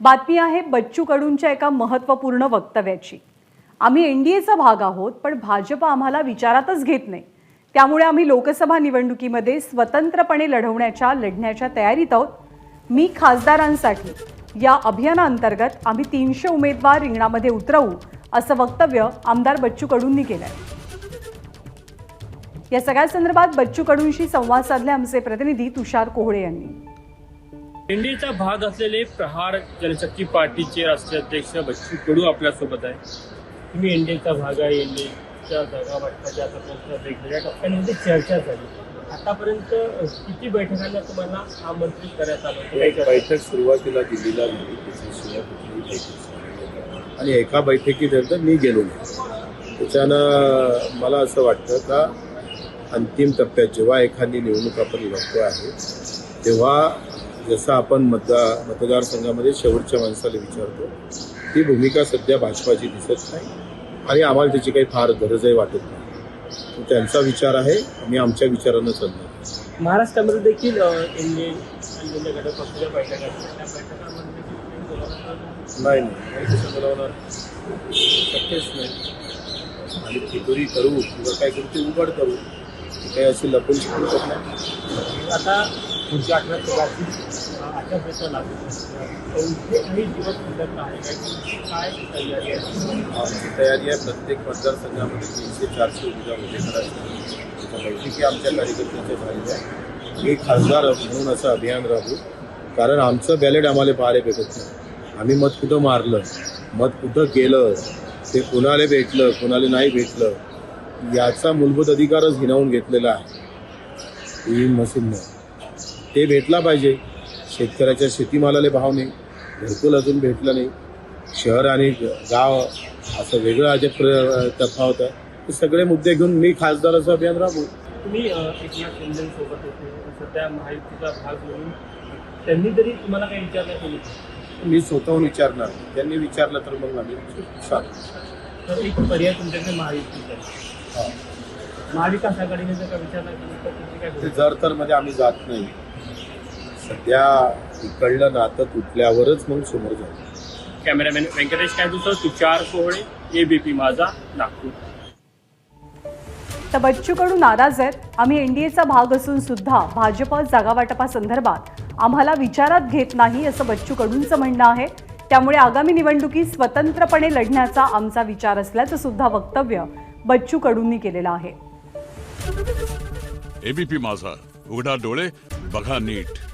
बातमी आहे बच्चू कडूंच्या एका महत्त्वपूर्ण वक्तव्याची. आम्ही एन डी एचा भाग आहोत पण भाजप आम्हाला विचारातच घेत नाही. त्यामुळे आम्ही लोकसभा निवडणुकीमध्ये स्वतंत्रपणे लढवण्याच्या लढण्याच्या तयारीत आहोत. मी खासदारांसाठी या अभियानाअंतर्गत आम्ही तीनशे उमेदवार रिंगणामध्ये उतरवू असं वक्तव्य आमदार बच्चू कडूंनी केलंय. या सगळ्या संदर्भात बच्चू कडूंशी संवाद साधले आमचे प्रतिनिधी तुषार कोहळे यांनी. एनडीएचा भाग असलेले प्रहार जनशक्ती पार्टीचे राष्ट्रीय अध्यक्ष बच्चू कडू आपल्यासोबत आहे तुम्ही एनडीएचा भाग आहे एनडीएच्या जागा वाटपाच्या आतापर्यंत वेगवेगळ्या टप्प्यांमध्ये चर्चा झाली. आतापर्यंत किती बैठकांना तुम्हाला? आमंत्रित करण्यात आलं. एक बैठक सुरुवातीला दिल्लीला आणि एका बैठकीनंतर मी गेलो त्याच्यानं मला असं वाटतं का अंतिम टप्प्यात जेव्हा एखादी निवडणूक आपण लढतो आहे तेव्हा जसं आपण मतदार मतदारसंघामध्ये शेवटच्या माणसाला विचारतो ती भूमिका सध्या भाजपाची दिसत नाही आणि आम्हाला त्याची काही फार गरजही वाटत नाही. त्यांचा विचार आहे आम्ही आमच्या विचारानं चालणार महाराष्ट्रामध्ये देखील नाही नाही. शक्यच आणि फितुरी करू किंवा काय करू ते उघड करू. काही अशी लपून शिकून करत नाही. आता पुढच्या आठवड्यात सगळ्याची आचारसंहिता लागू कोणते काही दिवस शिल्लक आहे काय काय तयारी आहे. आमची तयारी आहे प्रत्येक मतदारसंघामध्ये तीनशे चारशे उमेदवार उभे करायचे बैठकी आमच्या कार्यकर्त्यांच्या झालेल्या आहे एक खासदार म्हणून असं अभियान राबू कारण आमचं बॅलेट आम्हाला पाहायला भेटत नाही. आम्ही मत कुठं मारलं मत कुठं गेलं ते कुणाला भेटलं कुणाला नाही भेटलं याचा मूलभूत अधिकारच हिनावून घेतलेला आहे. ईव्हीएम मशीननं ते भेटला पाहिजे. शेतकऱ्याच्या शेतीमालाला भाव नाही. घरकुल अजून भेटलं नाही. शहर आणि गाव असं वेगळं अजब प्र तफावत आहे हे सगळे मुद्दे घेऊन मी खासदाराचं अभियान राबू तुम्ही एकनाथ शिंदे सोबत होते. सध्या महायुतीचा भाग म्हणून त्यांनी तरी तुम्हाला काही विचार नाही? केली मी स्वतःहून विचारणार. त्यांनी विचारलं तर मग आम्ही सांगू तर एक पर्याय तुमच्याकडे महायुतीचा आहे. महाविकास आघाडीने जर का विचार नाही केला तर तुमची काय? जर तर मध्ये आम्ही जात नाही. सध्या इकडलं नातं तुटल्यावरच मग समोर जाऊ. कॅमेरामॅन व्यंकटेश कायदूसह तुषार कोहळे एबीपी माझा नागपूर. तर बच्चू कडू नाराज आहेत. आम्ही एनडीएचा भाग असून सुद्धा भाजप जागा वाटपासंदर्भात आम्हाला विचारात घेत नाही असं बच्चू कडूंचं म्हणणं आहे. त्यामुळे आगामी निवडणुकीत स्वतंत्रपणे लढण्याचा आमचा विचार असल्याचं सुद्धा वक्तव्य बच्चू कडूंनी केलेलं आहे. एबीपी माझा उघडा डोळे बघा नीट.